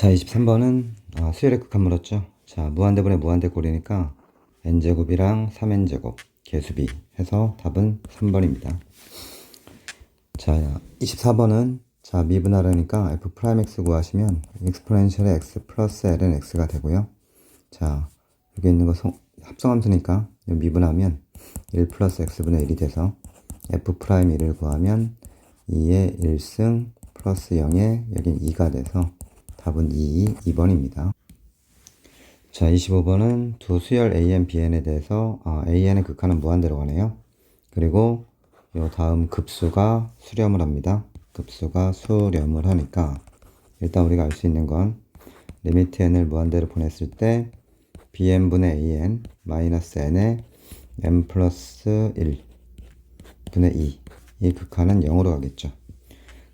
자, 23번은 아, 수열의 극한 물었죠. 자, 무한대분의 무한대꼴이니까 n제곱이랑 3n제곱 개수비 해서 답은 3번입니다. 자, 24번은 자, 미분하려니까 f 프라임 x 구하시면 exponential의 x 플러스 ln x가 되고요. 자, 여기 있는 거 성- 합성함수니까 미분하면 1 플러스 x분의 1이 돼서 f 프라임 1을 구하면 2의 1승 플러스 0에 여긴 2가 돼서 답은 2, 2번입니다. 자, 25번은 두 수열 AN, BN에 대해서 아, AN의 극한은 무한대로 가네요. 그리고 요 다음 급수가 수렴을 합니다. 급수가 수렴을 하니까 일단 우리가 알 수 있는 건 리미트 n을 무한대로 보냈을 때 bn분의 an 마이너스 n의 n 플러스 1 분의 2 이 극한은 0으로 가겠죠.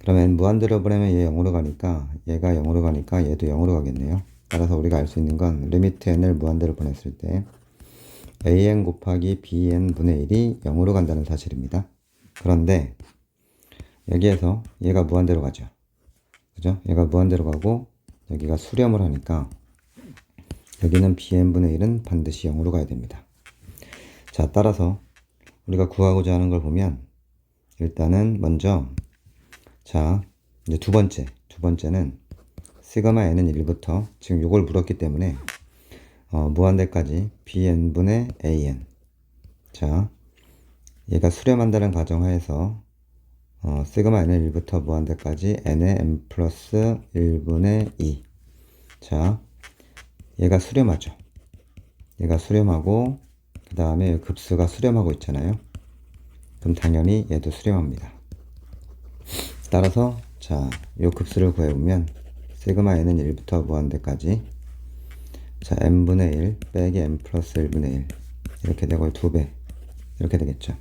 그러면 무한대로 보내면 얘 0으로 가니까 얘가 0으로 가니까 얘도 0으로 가겠네요. 따라서 우리가 알 수 있는 건 리미트 n을 무한대로 보냈을 때 an 곱하기 bn 분의 1이 0으로 간다는 사실입니다. 그런데 여기에서 얘가 무한대로 가죠. 그죠? 얘가 무한대로 가고 여기가 수렴을 하니까 여기는 bn분의 1은 반드시 0으로 가야 됩니다. 자, 따라서 우리가 구하고자 하는 걸 보면 일단은 먼저 자, 이제 두 번째, 두 번째는 시그마 n은 1부터 지금 요걸 물었기 때문에 어, 무한대까지 bn분의 an 자, 얘가 수렴한다는 가정하에서 어, 시그마 n은 1부터 무한대까지 n의 n 플러스 1분의 2 자, 얘가 수렴하죠. 얘가 수렴하고 그 다음에 급수가 수렴하고 있잖아요. 그럼 당연히 얘도 수렴합니다. 따라서 자, 요 급수를 구해보면 시그마 n은 1부터 무한대까지 자, n분의 1 빼기 n 플러스 1분의 1 이렇게 되고 2배 이렇게 되겠죠.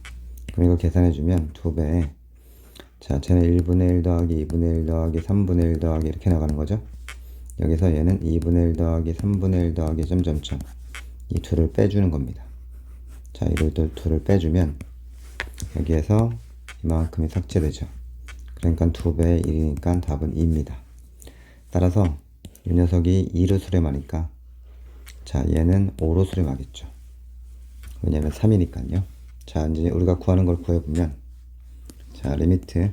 그럼 이거 계산해주면 2배에 자, 쟤는 1분의 1 더하기 2분의 1 더하기 3분의 1 더하기 이렇게 나가는 거죠. 여기서 얘는 2분의 1 더하기 3분의 1 더하기 점점점 이 둘을 빼주는 겁니다. 자, 이를 또 둘을 빼주면 여기에서 이만큼이 삭제되죠. 그러니까 2배의 1이니까 답은 2입니다. 따라서 이 녀석이 2로 수렴하니까 자 얘는 5로 수렴하겠죠. 왜냐면 3이니까요. 자 이제 우리가 구하는 걸 구해보면 자 리미트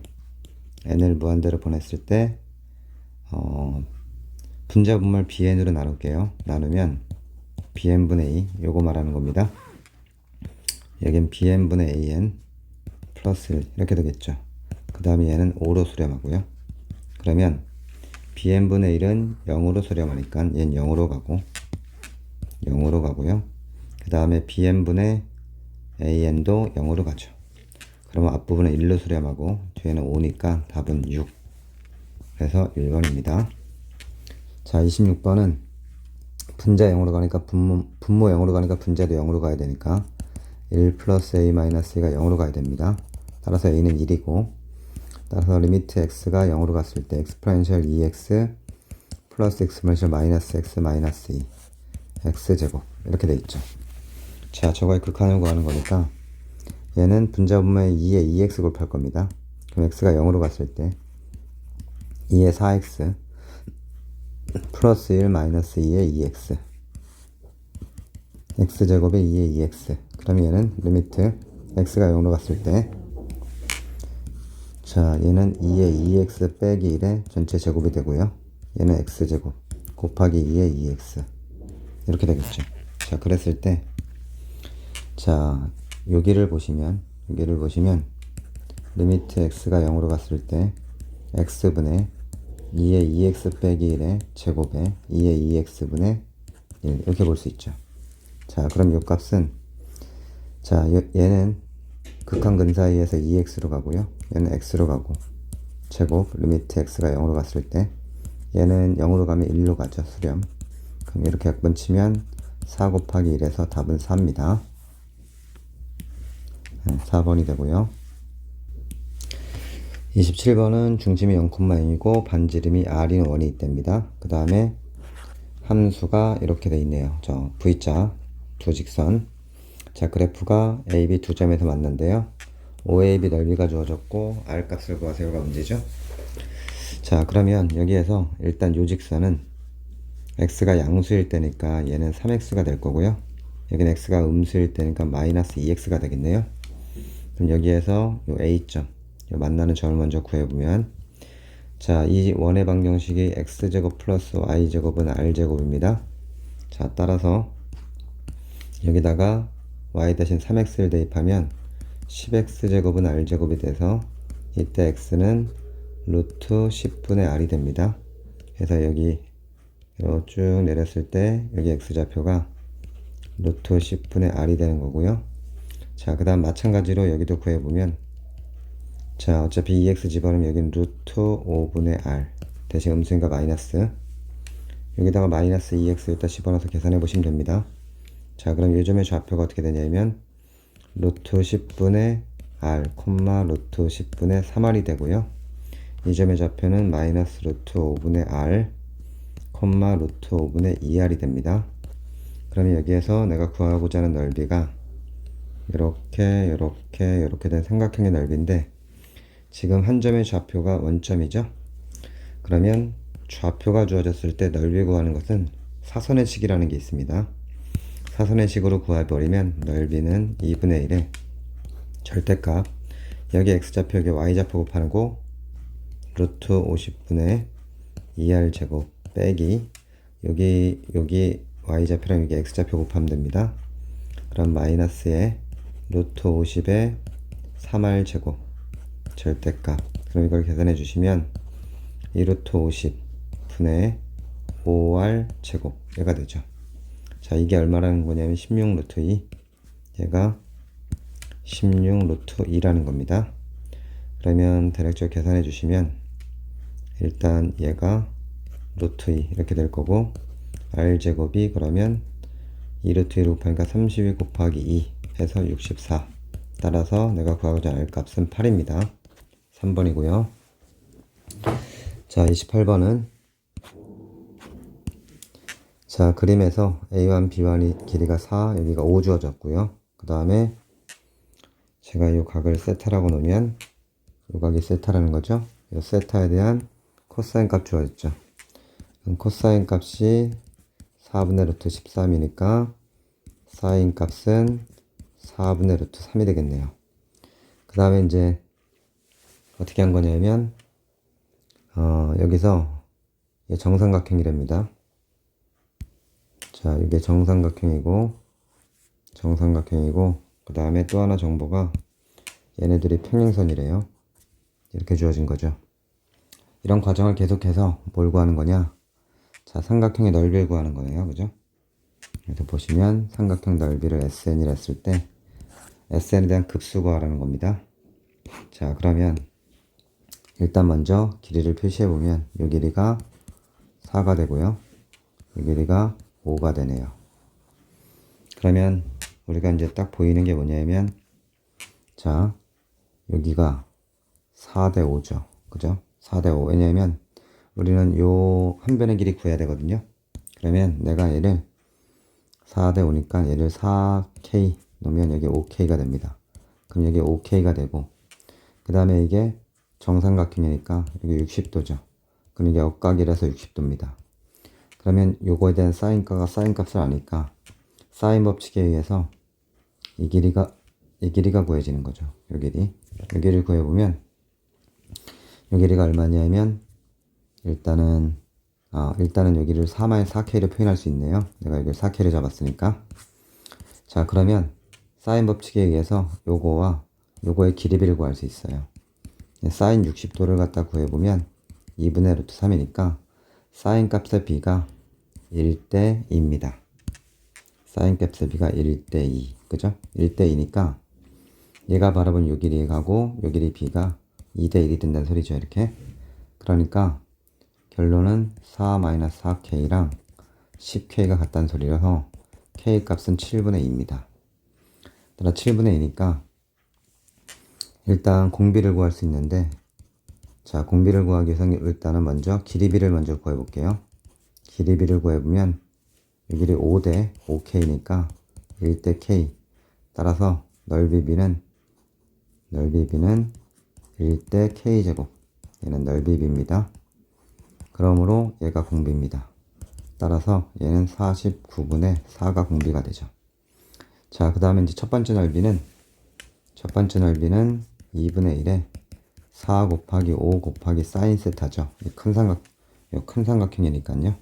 n을 무한대로 보냈을 때 어, 분자분말 bn으로 나눌게요. 나누면 bn분의 2 요거 말하는 겁니다. 여긴 bn분의 an 플러스 1 이렇게 되겠죠. 그 다음에 얘는 5로 수렴하고요. 그러면 bn분의 1은 0으로 수렴하니까 얘는 0으로 가고 0으로 가고요. 그 다음에 bn분의 an도 0으로 가죠. 그러면 앞부분은 1로 수렴하고 뒤에는 5니까 답은 6. 그래서 1번입니다. 자, 26번은 분자 0으로 가니까 분모, 분모 0으로 가니까 분자도 0으로 가야 되니까 1 플러스 a 마이너스 2가 0으로 가야 됩니다. 따라서 a는 1이고 따라서 리미트 x가 0으로 갔을 때 exponential 2x 플러스 exponential 마이너스 x 마이너스 2 x 제곱 이렇게 돼 있죠. 자, 저거의 극한을 구하는 거니까 얘는 분자분모의 2에 2x 곱할 겁니다. 그럼 x가 0으로 갔을 때 2에 4x 플러스 1 마이너스 2에 2x x제곱에 2에 2x 그럼 얘는 리미트 x가 0으로 갔을 때 자, 얘는 2에 2x 빼기 1의 전체 제곱이 되고요. 얘는 x제곱 곱하기 2에 2x 이렇게 되겠죠. 자, 그랬을 때 자, 여기를 보시면 여기를 보시면 리미트 x가 0으로 갔을 때 x분의 2에 2x 빼기 1의 제곱에 2에 2x분의 1 이렇게 볼 수 있죠. 자, 그럼 이 값은 자, 얘- 얘는 극한 근사이에서 2x로 가고요. 얘는 x로 가고 제곱 리미트 x가 0으로 갔을 때 얘는 0으로 가면 1로 가죠. 수렴. 그럼 이렇게 약분 치면 4 곱하기 1에서 답은 4입니다. 4번이 되고요. 27번은 중심이 0,0이고 반지름이 r인 원이 있답니다. 그 다음에 함수가 이렇게 돼 있네요. 저 V자 두 직선. 자 그래프가 AB 두 점에서 맞는데요. OAB 넓이가 주어졌고 R 값을 구하세요가 문제죠. 자 그러면 여기에서 일단 요 직선은 x가 양수일 때니까 얘는 3x가 될 거고요. 여기는 x가 음수일 때니까 마이너스 2x가 되겠네요. 그럼 여기에서 요 a점, 요 만나는 점을 먼저 구해보면 자, 이 원의 방정식이 x제곱 플러스 y제곱은 r제곱입니다. 자, 따라서 여기다가 y 대신 3x를 대입하면 10x제곱은 r제곱이 돼서 이때 x는 루트 10분의 r이 됩니다. 그래서 여기 쭉 내렸을 때 여기 x좌표가 루트 10분의 r이 되는 거고요. 자, 그 다음 마찬가지로 여기도 구해보면 자, 어차피 2x 집어넣으면 여기는 루트 5분의 r 대신 음수인가 마이너스 여기다가 마이너스 2x 일단 집어넣어서 계산해 보시면 됩니다. 자, 그럼 요점의 좌표가 어떻게 되냐면 루트 10분의 r, 루트 10분의 3r이 되고요. 이 점의 좌표는 마이너스 루트 5분의 r, 루트 5분의 2r이 됩니다. 그러면 여기에서 내가 구하고자 하는 넓이가 이렇게 이렇게 이렇게 된 삼각형의 넓이인데 지금 한 점의 좌표가 원점이죠. 그러면 좌표가 주어졌을 때 넓이 구하는 것은 사선의 식이라는 게 있습니다. 사선의 식으로 구해버리면 넓이는 2분의 1의 절대값 여기 x좌표 여기 y좌표 곱하는 거 루트 50분의 2r 제곱 빼기 여기 여기 y좌표랑 여기 x좌표 곱하면 됩니다. 그럼 마이너스에 루트 50의 3r 제곱 절대값 그럼 이걸 계산해 주시면 2 루트 50 분의 5r 제곱 얘가 되죠. 자 이게 얼마라는 거냐면 16 루트 2 얘가 16 루트 2라는 겁니다. 그러면 대략적으로 계산해 주시면 일단 얘가 루트 2 이렇게 될 거고 r 제곱이 그러면 2 루트 2를 곱하니까 32 곱하기 2 해서 64 따라서 내가 구하고자 할 값은 8입니다. 3번이고요. 자 28번은 자 그림에서 A1, B1이 길이가 4 여기가 5 주어졌고요. 그 다음에 제가 이 각을 세타라고 놓으면 이 각이 세타라는 거죠. 이 세타에 대한 코사인 값 주어졌죠. 코사인 값이 4분의 루트 13이니까 사인 값은 4분의 루트 3이 되겠네요. 그 다음에 이제 어떻게 한 거냐면 어, 여기서 정삼각형이랍니다. 자, 이게 정삼각형이고 정삼각형이고 그 다음에 또 하나 정보가 얘네들이 평행선이래요. 이렇게 주어진 거죠. 이런 과정을 계속해서 뭘 구하는 거냐? 자, 삼각형의 넓이를 구하는 거예요. 그죠? 그래서 보시면 삼각형 넓이를 SN이라 했을 때 SN에 대한 급수 구하라는 겁니다. 자, 그러면 일단 먼저 길이를 표시해 보면 이 길이가 4가 되고요. 이 길이가 5가 되네요. 그러면 우리가 이제 딱 보이는 게 뭐냐면 자, 여기가 4대 5죠. 그죠? 4대 5. 왜냐면 우리는 요 한 변의 길이 구해야 되거든요. 그러면 내가 얘를 4대 5니까 얘를 4K 놓으면 여기 5K가 됩니다. 그럼 여기 5K가 되고 그 다음에 이게 정삼각형이니까 여기 60도죠. 그럼 이게 억각이라서 60도입니다. 그러면 요거에 대한 사인가가 사인 값을 아니까 사인 법칙에 의해서 이 길이가 이 길이가 구해지는 거죠. 요 길이. 요 길이를 구해보면 요 길이가 얼마냐면 일단은 아, 일단은 여기를 4-4K로 표현할 수 있네요. 내가 여기를 4K를 잡았으니까. 자, 그러면 사인 법칙에 의해서 요거와 요거의 길이비를 구할 수 있어요. 네, 사인 60도를 갖다 구해보면 2분의 루트 3이니까 사인 값의 b가 1대 2입니다. 사인 값의 b가 1대 2. 그죠? 1대 2니까 얘가 바라본 요 길이 가고 요 길이 b가 2대 1이 된다는 소리죠. 이렇게. 그러니까 결론은 4-4K랑 10K가 같다는 소리라서 K 값은 7분의 2입니다. 따라 7분의 2니까 일단 공비를 구할 수 있는데 자 공비를 구하기 위해서 일단은 먼저 길이비를 먼저 구해 볼게요. 길이비를 구해 보면 이 길이 5대 5K니까 1대 K 따라서 넓이비는 넓이비는 1대 K제곱 얘는 넓이비입니다. 그러므로 얘가 공비입니다. 따라서 얘는 49분의 4가 공비가 되죠. 자, 그 다음에 이제 첫 번째 넓이는, 첫 번째 넓이는 2분의 1에 4 곱하기 5 곱하기 사인 세타죠. 이큰 삼각, 이큰 삼각형이니까요.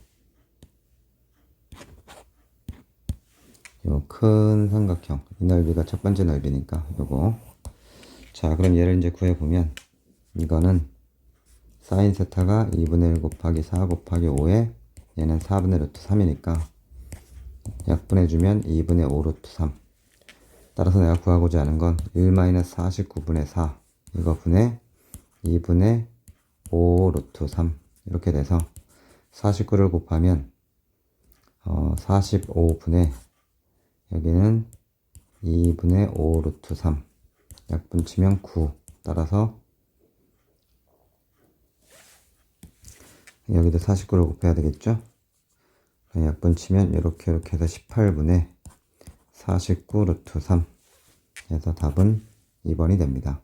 요큰 삼각형. 이 넓이가 첫 번째 넓이니까 요거. 자, 그럼 얘를 이제 구해보면 이거는 사인 세타가 2분의 1 곱하기 4 곱하기 5에 얘는 4분의 루트 3이니까 약분해주면 2분의 5 루트 3. 따라서 내가 구하고자 하는 건1 마이너스 49분의 4 이거 분의 2분의 5 루트 3 이렇게 돼서 49를 곱하면 어, 45분의 여기는 2분의 5 루트 3 약분 치면 9 따라서 여기도 49를 곱해야 되겠죠? 약분 치면 이렇게 이렇게 해서 18분의 49 루트 3 해서 답은 2번이 됩니다